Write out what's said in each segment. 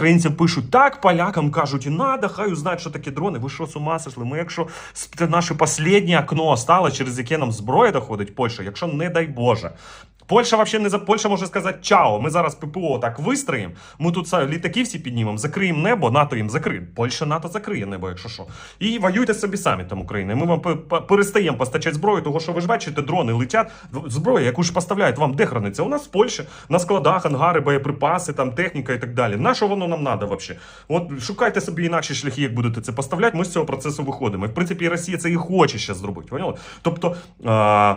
українців пишуть так, полякам кажуть, і надо, хай узнають, що таке дрони. Ви що з ума сошли? Ми, якщо це наше останнє окно стало, через яке нам зброя доходить Польща, якщо не дай Боже. Польща вообще не за Польща може сказати чао. Ми зараз ППО так вистроїмо. Ми тут літаки всі піднімемо, закриємо небо, НАТО їм закриє. Польща НАТО закриє небо, якщо що. І воюйте собі самі там Україна. Ми вам перестаємо постачати зброю, того що ви ж бачите, дрони летять. Зброя, яку ж поставляють, вам де храниться? У нас в Польщі на складах, ангари, боєприпаси, там техніка і так далі. На що воно нам треба взагалі? От шукайте собі інакші шляхи, як будете це поставляти. Ми з цього процесу виходимо. І в принципі, Росія це і хоче ще зробити. Поняли? Тобто. А...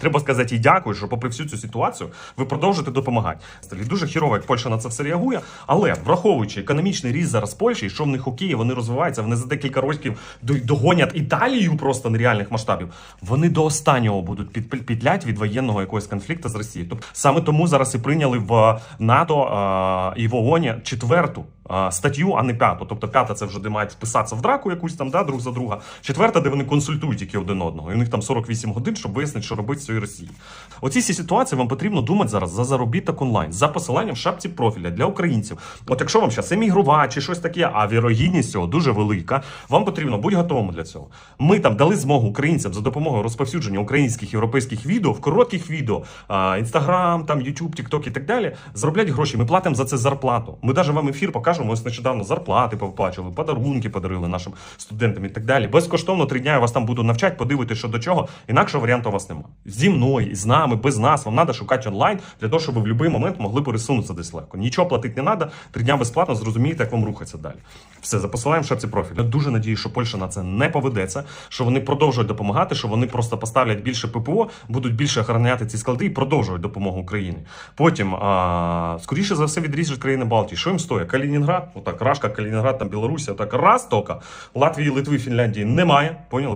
Треба сказати їй дякую, що попри всю цю ситуацію ви продовжуєте допомагати. Дуже хірово, як Польща на це все реагує. Але враховуючи економічний ріст зараз Польщі, що в них окей, вони розвиваються, вони за декілька років до- догонять Італію просто нереальних масштабів. Вони до останнього будуть під, під- підлять від воєнного якогось конфлікту з Росією. Тобто саме тому зараз і прийняли в НАТО а, і в ООН четверту. Статтю, а не п'яту. Тобто п'ята це вже де мають вписатися в драку якусь там, да, друг за друга. Четверта, де вони консультують тільки один одного. І у них там 48 годин, щоб вияснити, що робити з цією Росією. Оці всі ситуації вам потрібно думати зараз за заробіток онлайн, за посиланням в шапці профіля для українців. От якщо вам зараз емігрувати чи щось таке, а вірогідність цього дуже велика, вам потрібно бути готовим для цього. Ми там дали змогу українцям за допомогою розповсюдження українських європейських відео в коротких відео, інстаграм, там Ютуб, Тікток і так далі. Зароблять гроші. Ми платимо за це зарплату. Ми навіть вам ефір покажемо. Ось нещодавно зарплати повиплачували, подарунки подарили нашим студентам і так далі. Безкоштовно три дня я вас там буду навчати, подивитися, що до чого. Інакшого варіанту у вас немає. Зі мною, з нами, без нас. Вам треба шукати онлайн для того, щоб ви в будь-який момент могли пересунутися десь легко. Нічого платити не треба. Три дня безплатно зрозумієте, як вам рухатися далі. Все, запосилаємо шапці профіль. Я дуже надію, що Польща на це не поведеться, що вони продовжують допомагати, що вони просто поставлять більше ППО, будуть більше охороняти ці склади і продовжують допомогу Україні. Потім, а, скоріше за все, відріжуть країни Балтії. Що їм стоїть? Калінінград, отак, Рашка, Калінінград, там Білорусі, отак раз тока. Латвії, Литви, Фінляндії немає. Поняли?